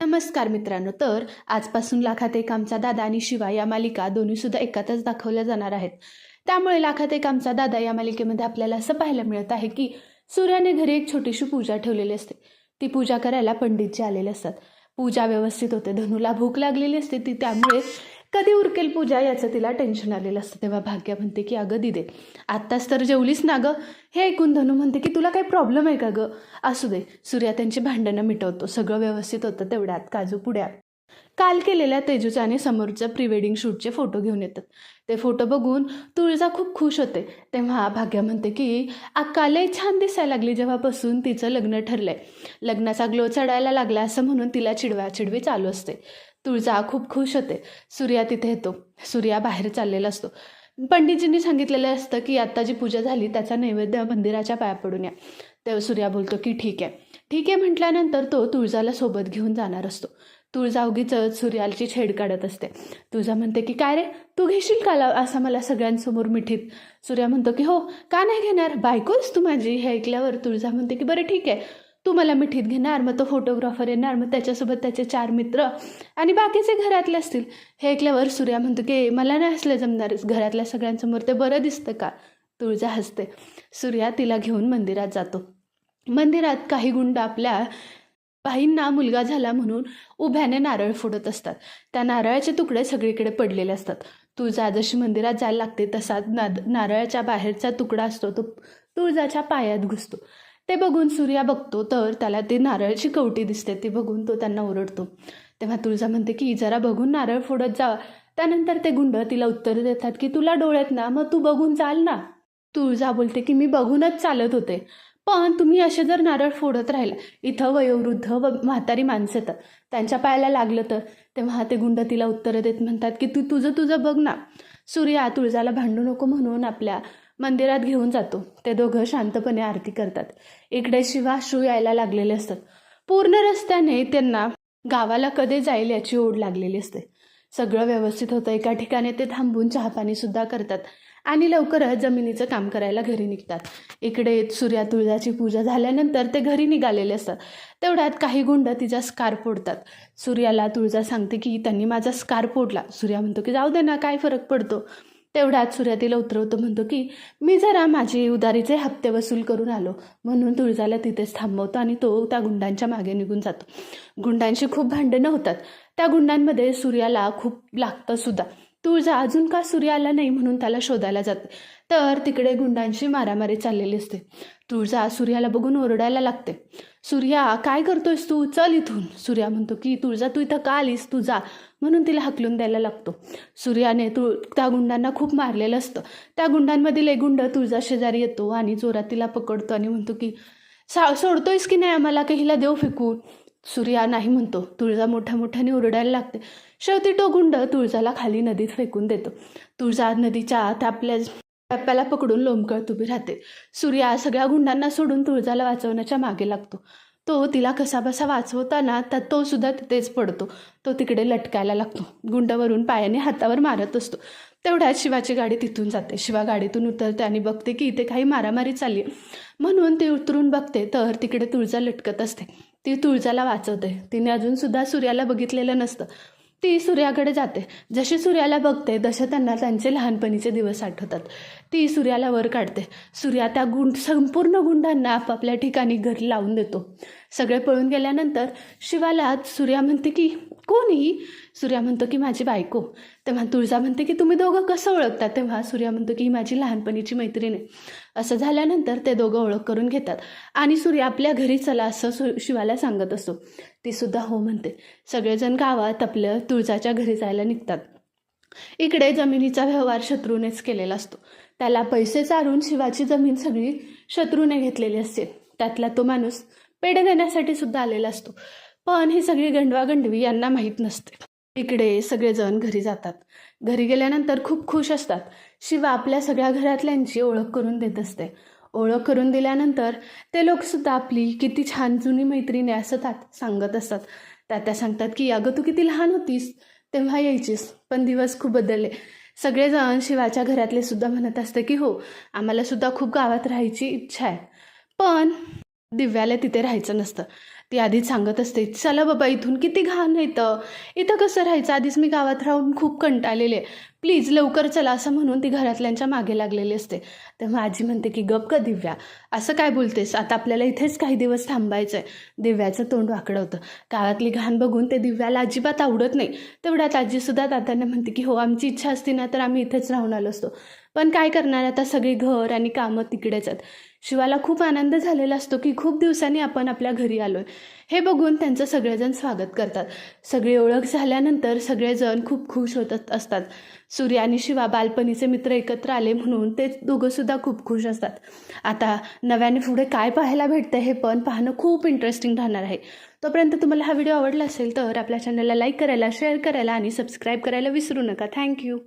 नमस्कार मित्रांनो तर आजपासून लाखात एक आमचा दादा आणि शिवा या मालिका दोन्हीसुद्धा एकातच दाखवल्या जाणार आहेत. त्यामुळे लाखात एक आमचा दादा या मालिकेमध्ये आपल्याला असं पाहायला मिळत आहे की सूर्याने घरी एक छोटीशी पूजा ठेवलेली असते. ती पूजा करायला पंडितजी आलेले असतात. पूजा व्यवस्थित होते धनुला भूक लागलेली असते ती त्यामुळे कधी उरकेल पूजा याचं तिला टेन्शन आलेलं असतं. तेव्हा भाग्या म्हणते की अगं दिदे आत्ताच तर जेवलीस ना गं? हे ऐकून धनू म्हणते की तुला काही प्रॉब्लेम आहे का गं? असू दे सूर्या त्यांची भांडणं मिटवतो. सगळं व्यवस्थित होतं तेवढ्यात. काजू पुड्या. काल केलेल्या तेजूचा आणि समोरच्या प्री वेडिंग शूटचे फोटो घेऊन येतात. ते फोटो बघून तुळजा खूप खुश होते. तेव्हा भाग्या म्हणते की अक्का छान दिसायला लागली जेव्हापासून तिचं लग्न ठरलंय. लग्नाचा ग्लो चढायला लागला असं म्हणून तिला चिडवा चिडवी चालू असते. तुळजा खूप खुश होते. सूर्या तिथे येतो. सूर्या बाहेर चाललेला असतो. पंडितजींनी सांगितलेलं असतं की आत्ता जी पूजा झाली त्याचा नैवेद्य मंदिराच्या पाया पडून या. तेव्हा सूर्या बोलतो की ठीक आहे. ठीक आहे म्हटल्यानंतर तो तुळजाला सोबत घेऊन जाणार असतो. तुळजा उगीच सूर्याची छेड काढत असते. तुळजा म्हणते की काय रे? तू घेशील का असा मला सगळ्यांसमोर मिठीत. सूर्या म्हणतो की हो का नाही घेणार? बायकोच तू माझी. हे ऐकल्यावर तुळजा म्हणते की बरं ठीक आहे. तू मला मिठीत घेणार मग तो फोटोग्राफर येणार मग त्याच्यासोबत त्याचे चार मित्र आणि बाकीचे घरातले असतील. हे ऐकल्यावर सूर्या म्हणतो की मला नाही हसले जमणार. घरातल्या सगळ्यांसमोर ते बरं दिसतं का? तुळजा हसते. सूर्या तिला घेऊन मंदिरात जातो. मंदिरात काही गुंड आपल्या बाईंना मुलगा झाला म्हणून उभ्याने नारळ फोडत असतात. त्या नारळाचे तुकडे सगळीकडे पडलेले असतात. तुळजा जशी मंदिरात जायला लागते तसा नाद नारळाच्या बाहेरचा तुकडा असतो तो तुळजाच्या पायात घुसतो. ते बघून सूर्या बघतो तर त्याला ती नारळाची कवटी दिसते ती बघून तो त्यांना ओरडतो. तेव्हा तुळजा म्हणते की जरा बघून नारळ फोडत जा. त्यानंतर ते गुंड तिला उत्तर देतात की तुला डोळ्यात ना मग तू बघून चाल ना. तुळजा बोलते की मी बघूनच चालत होते. पण तुम्ही असे जर नारळ फोडत राहिला इथं वयोवृद्ध व म्हातारी माणसं येतात. त्यांच्या पायाला लागलं तर तेव्हा ते गुंड तिला उत्तरं देत म्हणतात की तू तुझं तुझं बघ ना सूर्या तुळजाला भांडू नको म्हणून आपल्या मंदिरात घेऊन जातो. ते दोघं शांतपणे आरती करतात. इकडे शिवा शू यायला लागलेले असतात. पूर्ण रस्त्याने त्यांना गावाला कधी जाईल याची ओढ लागलेली असते. सगळं व्यवस्थित होतं. एका ठिकाणी ते थांबून चहापाणीसुद्धा करतात. आणि लवकरच जमिनीचं काम करायला घरी निघतात. इकडे सूर्या तुळजाची पूजा झाल्यानंतर ते घरी निघालेले असतात. तेवढ्यात काही गुंड तिचा स्कार फोडतात. सूर्याला तुळजा सांगते की त्यांनी माझा स्कार फोडला. सूर्या म्हणतो की जाऊ दे ना काय फरक पडतो? तेवढ्यात सूर्या तिला उतरवतो म्हणतो की मी जरा माझे उदारीचे हप्ते वसूल करून आलो. म्हणून तुळजाला तिथेच थांबवतो आणि तो त्या गुंडांच्या मागे निघून जातो. गुंडांशी खूप भांडणं होतात. त्या गुंडांमध्ये सूर्याला खूप लागतं सुद्धा. तुळजा अजून का सूर्य आला नाही म्हणून त्याला शोधायला जाते तर तिकडे गुंडांची मारामारी चाललेली असते. तुळजा सूर्याला बघून ओरडायला लागते. सूर्या काय करतोयस तू? चल इथून. सूर्या म्हणतो की तुळजा तू इथं का आलीस? तू जा. म्हणून तिला हकलून द्यायला लागतो. सूर्याने तुळ त्या गुंडांना खूप मारलेलं असतं. त्या गुंडांमधील एक गुंड तुळजा शेजारी येतो आणि जोरात तिला पकडतो आणि म्हणतो की सा सोडतोयस की नाही आम्हाला? की हिला देव फेकून. सूर्या नाही म्हणतो तुळजा मोठ्या मोठ्याने ओरडायला लागते. शेवटी तो गुंड तुळजाला खाली नदीत फेकून देतो. तुळजा नदीच्या आत आपल्या टप्प्याला पकडून लोंबकळत उभी राहते. सूर्या सगळ्या गुंडांना सोडून तुळजाला वाचवण्याच्या मागे लागतो. तो तिला कसाबसा वाचवताना तर तो सुद्धा तिथेच पडतो. तो तिकडे लटकायला लागतो. गुंडावरून पायाने हातावर मारत असतो. तेवढ्यात शिवाची गाडी तिथून जाते. शिवा गाडीतून उतरते आणि बघते की इथे काही मारामारी चालली आहे. म्हणून ती उतरून बघते तर तिकडे तुळजा लटकत असते. ती तुळजाला वाचवते. तिने अजूनसुद्धा सूर्याला बघितलेलं नसतं. ती सूर्याकडे जाते. जशी सूर्याला बघते तसे त्यांना त्यांचे लहानपणीचे दिवस आठवतात. ती सूर्याला वर काढते. सूर्या त्या गुंड संपूर्ण गुंडांना आपापल्या ठिकाणी घर लावून देतो. सगळे पळून गेल्यानंतर शिवाला सूर्या म्हणते की कोणी सूर्या म्हणतो की माझी बायको. तेव्हा तुळजा म्हणते की तुम्ही दोघं कसं ओळखता तेव्हा सूर्या म्हणतो की ही माझी लहानपणीची मैत्रीण आहे. असं झाल्यानंतर ते दोघं ओळख करून घेतात. आणि सूर्य आपल्या घरी चला असं सु शिवाला सांगत असतो. ती सुद्धा हो म्हणते. सगळेजण गावात आपलं तुळजाच्या घरी जायला निघतात. इकडे जमिनीचा व्यवहार शत्रूनेच केलेला असतो. त्याला पैसे चारून शिवाची जमीन सगळी शत्रूने घेतलेली असते. त्यातला तो माणूस पेढे देण्यासाठी सुद्धा आलेला असतो. पण ही सगळी गंडवागंडवी यांना माहीत नसते. इकडे सगळेजण घरी जातात. घरी गेल्यानंतर खूप खुश असतात. शिवा आपल्या सगळ्या घरातल्यांची ओळख करून देत असते. ओळख करून दिल्यानंतर ते लोकसुद्धा आपली किती छान जुनी मैत्रिणी असतात असं तात सांगत असतात. त्या त्या सांगतात की अगं तू किती लहान होतीस. तेव्हा यायचीस पण दिवस खूप बदलले. सगळेजण शिवाच्या घरातले सुद्धा म्हणत असते की हो आम्हाला सुद्धा खूप गावात राहायची इच्छा आहे. पण दिव्याला तिथे राहायचं नसतं. ती आधीच सांगत असते चला बाबा इथून किती घाण येतं इथं. कसं राहायचं? आधीच मी गावात राहून खूप कंटाळलेले प्लीज लवकर चला असं म्हणून ती घरातल्यांच्या मागे लागलेली असते. तेव्हा आजी म्हणते की गप का दिव्या. असं काय बोलतेस? आता आपल्याला इथेच काही दिवस थांबायचं आहे दिव्याचं तोंड वाकडं होतं गावातली घाण बघून ते दिव्याला अजिबात आवडत नाही. तेवढ्यात आजीसुद्धा दादांना म्हणते की हो आमची इच्छा असती ना तर आम्ही इथेच राहून आलो असतो. पण काय करणार? आता सगळी घर आणि कामं तिकडेच आहेत. शिवाला खूप आनंद झालेला असतो की खूप दिवसांनी आपण आपल्या घरी आलो आहे हे बघून त्यांचं सगळेजण स्वागत करतात. सगळी ओळख झाल्यानंतर सगळेजण खूप खुश होत असतात. सूर्य आणि शिवा बालपणीचे मित्र एकत्र आले म्हणून ते दोघंसुद्धा खूप खुश असतात. आता नव्याने पुढे काय पाहायला भेटतं हे पण पाहणं खूप इंटरेस्टिंग राहणार आहे. तोपर्यंत तुम्हाला हा व्हिडिओ आवडला असेल तर आपल्या चॅनलला लाईक करायला शेअर करायला आणि सबस्क्राईब करायला विसरू नका. थँक्यू